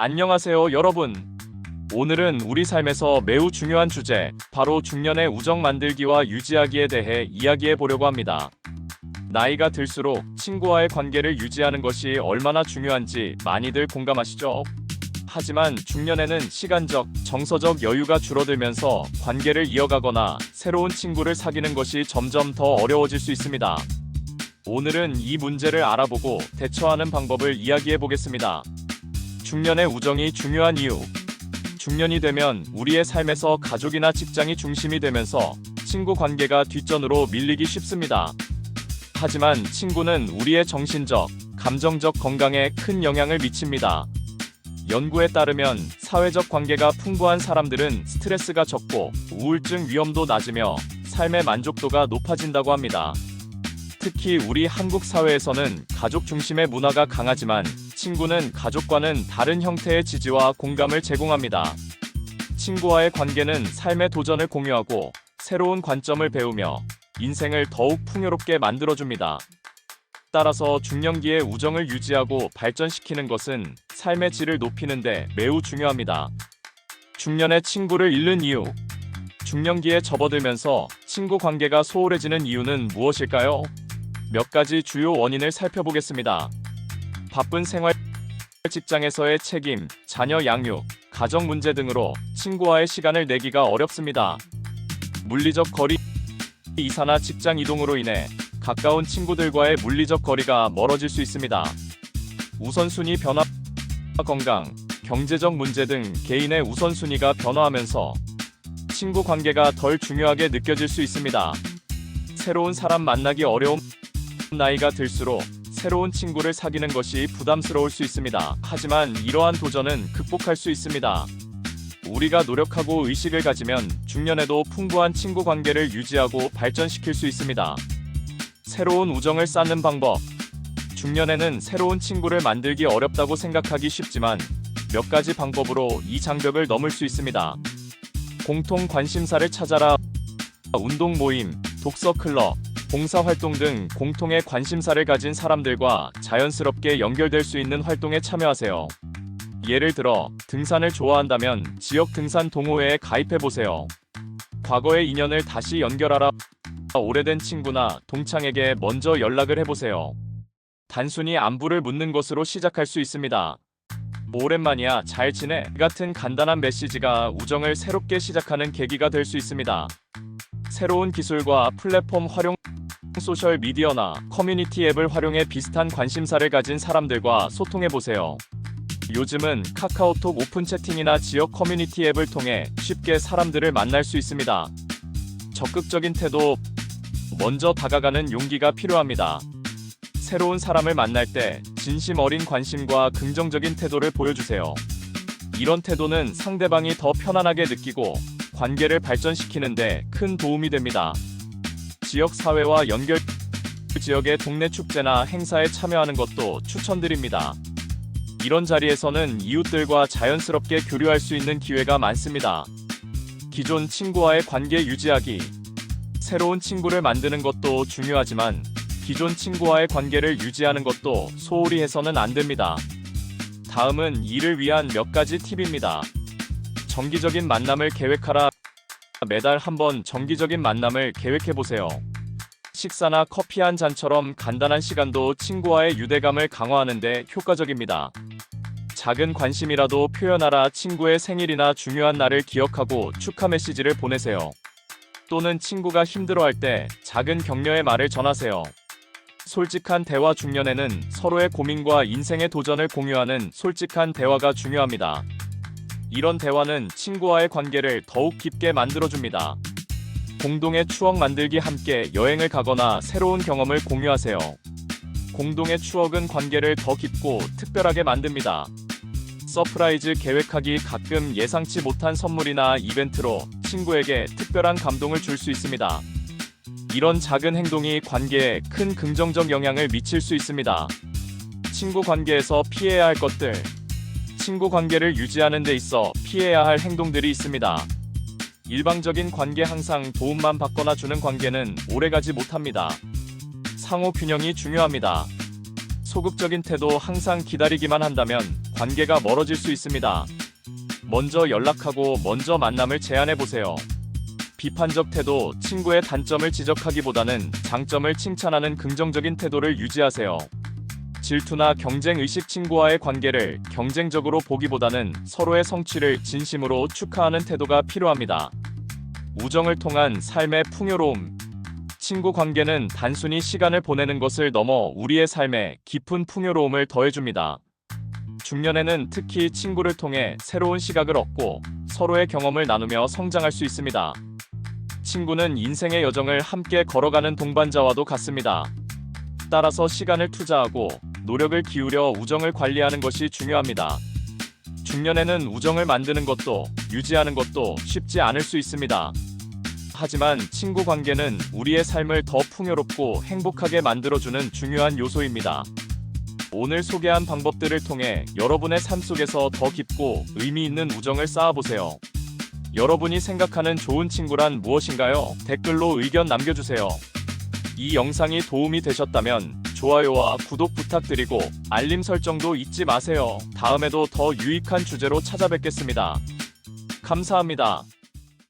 안녕하세요, 여러분. 오늘은 우리 삶에서 매우 중요한 주제, 바로 중년의 우정 만들기와 유지하기에 대해 이야기해 보려고 합니다. 나이가 들수록 친구와의 관계를 유지하는 것이 얼마나 중요한지 많이들 공감하시죠? 하지만 중년에는 시간적, 정서적 여유가 줄어들면서 관계를 이어가거나 새로운 친구를 사귀는 것이 점점 더 어려워질 수 있습니다. 오늘은 이 문제를 알아보고 대처하는 방법을 이야기해 보겠습니다. 중년의 우정이 중요한 이유. 중년이 되면 우리의 삶에서 가족이나 직장이 중심이 되면서 친구 관계가 뒷전으로 밀리기 쉽습니다. 하지만 친구는 우리의 정신적, 감정적 건강에 큰 영향을 미칩니다. 연구에 따르면 사회적 관계가 풍부한 사람들은 스트레스가 적고 우울증 위험도 낮으며 삶의 만족도가 높아진다고 합니다. 특히 우리 한국 사회에서는 가족 중심의 문화가 강하지만 친구는 가족과는 다른 형태의 지지와 공감을 제공합니다. 친구와의 관계는 삶의 도전을 공유하고 새로운 관점을 배우며 인생을 더욱 풍요롭게 만들어줍니다. 따라서 중년기의 우정을 유지하고 발전시키는 것은 삶의 질을 높이는데 매우 중요합니다. 중년의 친구를 잃는 이유. 중년기에 접어들면서 친구 관계가 소홀해지는 이유는 무엇일까요? 몇 가지 주요 원인을 살펴보겠습니다. 바쁜 생활, 직장에서의 책임, 자녀 양육, 가정 문제 등으로 친구와의 시간을 내기가 어렵습니다. 물리적 거리, 이사나 직장 이동으로 인해 가까운 친구들과의 물리적 거리가 멀어질 수 있습니다. 우선순위 변화, 건강, 경제적 문제 등 개인의 우선순위가 변화하면서 친구 관계가 덜 중요하게 느껴질 수 있습니다. 새로운 사람 만나기 어려움, 나이가 들수록 새로운 친구를 사귀는 것이 부담스러울 수 있습니다. 하지만 이러한 도전은 극복할 수 있습니다. 우리가 노력하고 의식을 가지면 중년에도 풍부한 친구 관계를 유지하고 발전시킬 수 있습니다. 새로운 우정을 쌓는 방법. 중년에는 새로운 친구를 만들기 어렵다고 생각하기 쉽지만 몇 가지 방법으로 이 장벽을 넘을 수 있습니다. 공통 관심사를 찾아라. 운동 모임, 독서 클럽, 봉사 활동 등 공통의 관심사를 가진 사람들과 자연스럽게 연결될 수 있는 활동에 참여하세요. 예를 들어 등산을 좋아한다면 지역 등산 동호회에 가입해 보세요. 과거의 인연을 다시 연결하라. 오래된 친구나 동창에게 먼저 연락을 해보세요. 단순히 안부를 묻는 것으로 시작할 수 있습니다. 오랜만이야, 잘 지내? 같은 간단한 메시지가 우정을 새롭게 시작하는 계기가 될 수 있습니다. 새로운 기술과 플랫폼 활용 소셜 미디어나 커뮤니티 앱을 활용해 비슷한 관심사를 가진 사람들과 소통해 보세요. 요즘은 카카오톡 오픈 채팅이나 지역 커뮤니티 앱을 통해 쉽게 사람들을 만날 수 있습니다. 적극적인 태도, 먼저 다가가는 용기가 필요합니다. 새로운 사람을 만날 때 진심 어린 관심과 긍정적인 태도를 보여주세요. 이런 태도는 상대방이 더 편안하게 느끼고 관계를 발전시키는데 큰 도움이 됩니다. 지역 사회와 연결 지역의 동네 축제나 행사에 참여하는 것도 추천드립니다. 이런 자리에서는 이웃들과 자연스럽게 교류할 수 있는 기회가 많습니다. 기존 친구와의 관계 유지하기. 새로운 친구를 만드는 것도 중요하지만 기존 친구와의 관계를 유지하는 것도 소홀히 해서는 안 됩니다. 다음은 이를 위한 몇 가지 팁입니다. 정기적인 만남을 계획하라. 매달 한 번 정기적인 만남을 계획해 보세요. 식사나 커피 한 잔처럼 간단한 시간도 친구와의 유대감을 강화하는데 효과적입니다. 작은 관심이라도 표현하라 친구의 생일이나 중요한 날을 기억하고 축하 메시지를 보내세요. 또는 친구가 힘들어할 때 작은 격려의 말을 전하세요. 솔직한 대화 중년에는 서로의 고민과 인생의 도전을 공유하는 솔직한 대화가 중요합니다. 이런 대화는 친구와의 관계를 더욱 깊게 만들어줍니다. 공동의 추억 만들기 함께 여행을 가거나 새로운 경험을 공유하세요. 공동의 추억은 관계를 더 깊고 특별하게 만듭니다. 서프라이즈 계획하기 가끔 예상치 못한 선물이나 이벤트로 친구에게 특별한 감동을 줄 수 있습니다. 이런 작은 행동이 관계에 큰 긍정적 영향을 미칠 수 있습니다. 친구 관계에서 피해야 할 것들. 친구 관계를 유지하는 데 있어 피해야 할 행동들이 있습니다. 일방적인 관계 항상 도움만 받거나 주는 관계는 오래가지 못합니다. 상호 균형이 중요합니다. 소극적인 태도 항상 기다리기만 한다면 관계가 멀어질 수 있습니다. 먼저 연락하고 먼저 만남을 제안해 보세요. 비판적 태도, 친구의 단점을 지적하기보다는 장점을 칭찬하는 긍정적인 태도를 유지하세요. 질투나 경쟁 의식 친구와의 관계를 경쟁적으로 보기보다는 서로의 성취를 진심으로 축하하는 태도가 필요합니다. 우정을 통한 삶의 풍요로움. 친구 관계는 단순히 시간을 보내는 것을 넘어 우리의 삶에 깊은 풍요로움을 더해줍니다. 중년에는 특히 친구를 통해 새로운 시각을 얻고 서로의 경험을 나누며 성장할 수 있습니다. 친구는 인생의 여정을 함께 걸어가는 동반자와도 같습니다. 따라서 시간을 투자하고 노력을 기울여 우정을 관리하는 것이 중요합니다. 중년에는 우정을 만드는 것도 유지하는 것도 쉽지 않을 수 있습니다. 하지만 친구 관계는 우리의 삶을 더 풍요롭고 행복하게 만들어주는 중요한 요소입니다. 오늘 소개한 방법들을 통해 여러분의 삶 속에서 더 깊고 의미 있는 우정을 쌓아보세요. 여러분이 생각하는 좋은 친구란 무엇인가요? 댓글로 의견 남겨주세요. 이 영상이 도움이 되셨다면 좋아요와 구독 부탁드리고 알림 설정도 잊지 마세요. 다음에도 더 유익한 주제로 찾아뵙겠습니다. 감사합니다.